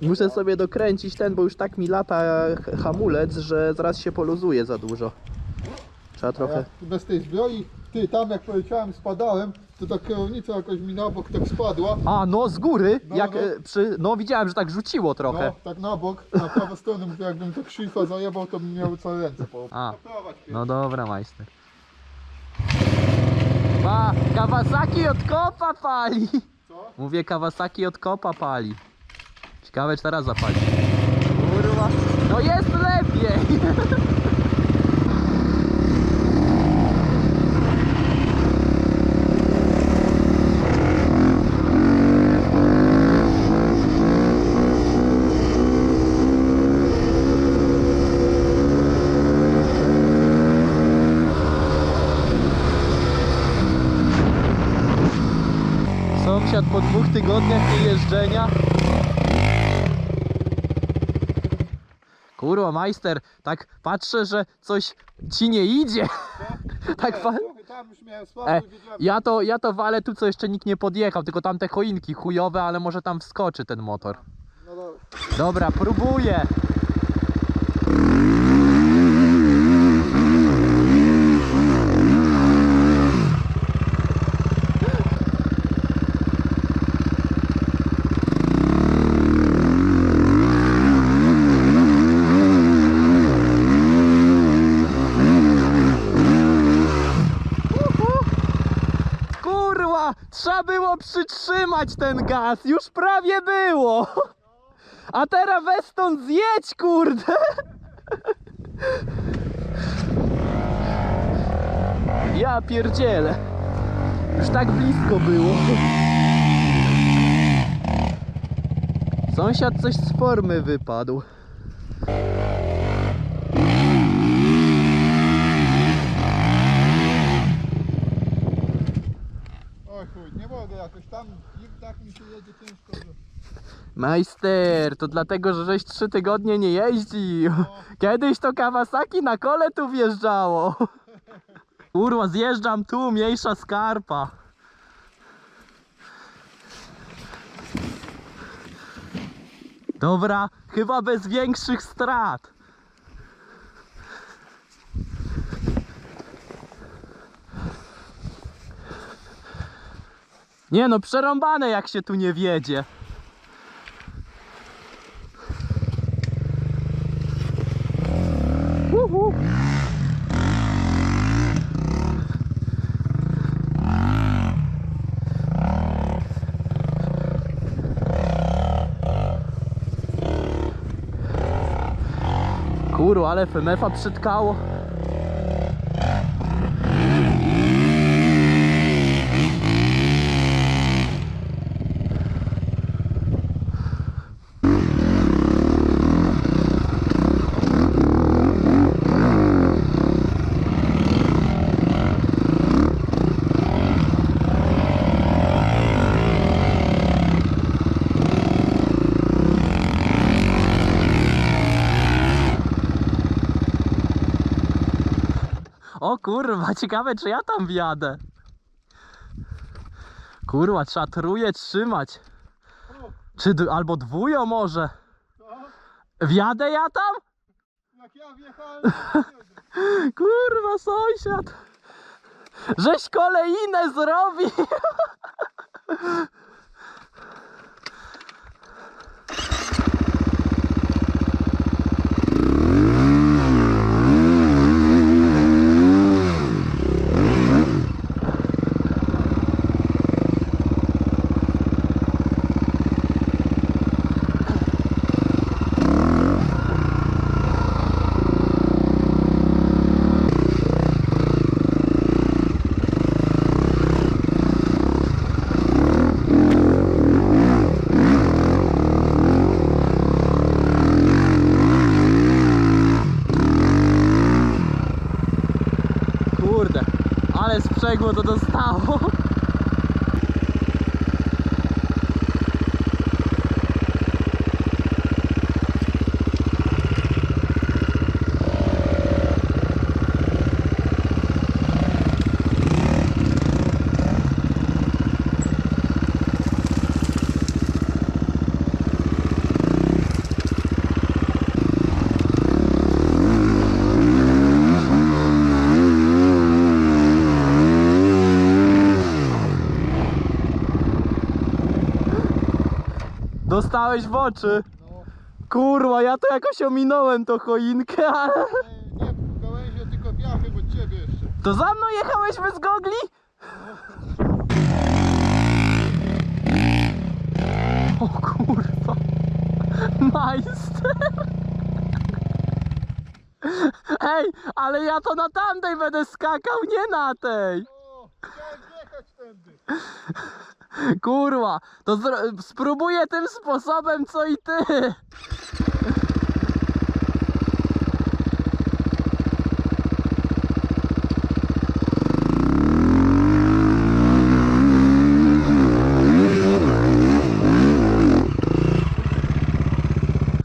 Muszę sobie dokręcić ten, bo już tak mi lata hamulec, że zaraz się poluzuje za dużo. Trzeba trochę... Ja bez tej zbroi, ty tam jak poleciałem, spadałem, to ta kierownica jakoś mi na bok tak spadła. A, no z góry, No, jak no. e, przy... No widziałem, że tak rzuciło trochę. No, tak na bok, na prawą stronę, mówię, jakbym tak szlifa zajebał, to bym miał całe ręce po. A. No dobra, majster. Pa, Kawasaki od kopa pali. Co? Mówię, Kawasaki od kopa pali. Ciekawe, czy teraz zapali. Kurwa. No jest lepiej. Sąsiad po dwóch tygodniach niejeżdżenia. Kurwa, majster, tak patrzę, że coś ci nie idzie. tak fa- Trochę tam już miałem słabo E, ja to, ja to walę tu, co jeszcze nikt nie podjechał, tylko tam te choinki chujowe, ale może tam wskoczy ten motor. no dobra. Dobra, próbuję. Trzeba było przytrzymać ten gaz, już prawie było. A teraz weź stąd zjedź, kurde! Ja pierdzielę. Już tak blisko było. Sąsiad coś z formy wypadł. Jakoś tam, i tak mi się jedzie ciężko, że... Majster, to dlatego, że żeś trzy tygodnie nie jeździł. Kiedyś to Kawasaki na kole tu wjeżdżało. Kurwa, zjeżdżam tu, mniejsza skarpa. Dobra, chyba bez większych strat. Nie no, przerąbane jak się tu nie wiedzie. Uhu. Kurwa, ale FMF-a przytkało. Kurwa, ciekawe czy ja tam wjadę. Kurwa, trzeba truje trzymać. Czy albo dwujo może. Wjadę ja tam? Jak ja wjechałem. Kurwa, sąsiad. Żeś kolejne zrobi. Kurde, ale sprzęgło to dostało. Dostałeś w oczy. No, Kurwa, ja to jakoś ominąłem to choinkę, ale... nie w gałęzie, tylko wiachem od ciebie jeszcze. To za mną jechałeś bez gogli? O kurwa. Majster. Ej, ale ja to na tamtej będę skakał, nie na tej. O, chciałem wjechać tędy. Kurwa, to spróbuję tym sposobem co i ty.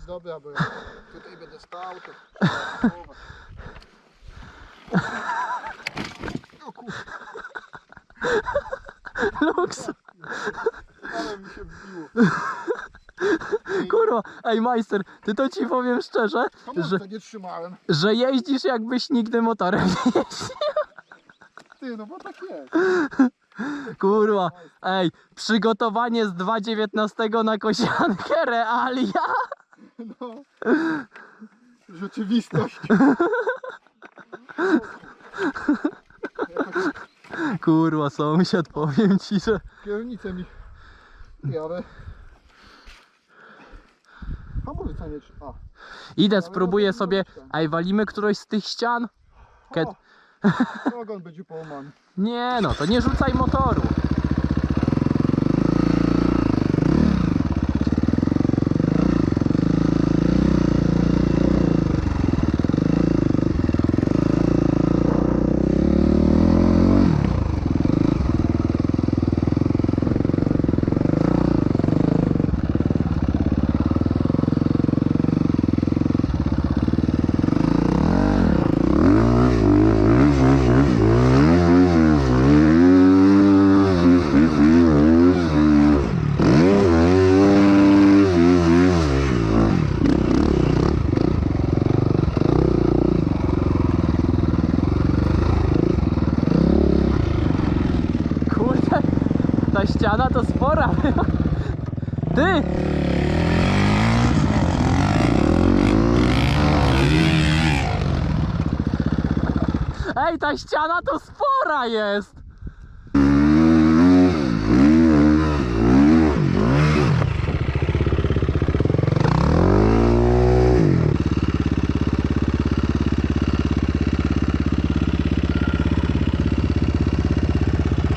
Dobra, bo ja tutaj będę stał, to... O kurwa. Ale mi się wbiło. Kurwa, ej majster, ty to ci powiem szczerze, że, Hamulca nie trzymałem. że jeździsz jakbyś nigdy motorem nie jeździł. Ty, no bo tak jest. Kurwa, ej, przygotowanie z 2.19 na kosiankę, realia. No. Rzeczywistość. Kurwa, sąsiad, powiem ci, że... kierownicę mi... Ale... Hamulca nie trzyma. Idę, spróbuję sobie... Ej, walimy którąś z tych ścian? Ket... O, ogon będzie połamany. Nie no, to nie rzucaj motoru. Kurde, ta ściana to spora była. Ty! Ej, ta ściana to spora jest!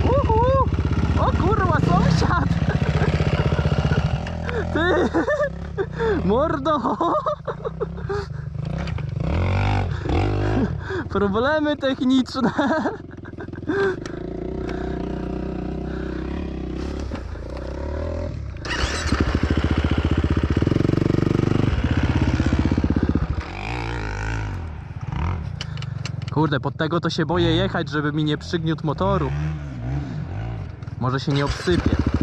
Uhu! O kurwa, sąsiad! Ty! Mordo! Problemy techniczne! Kurde, pod tego to się boję jechać, żeby mi nie przygniótł motoru. Może się nie obsypie.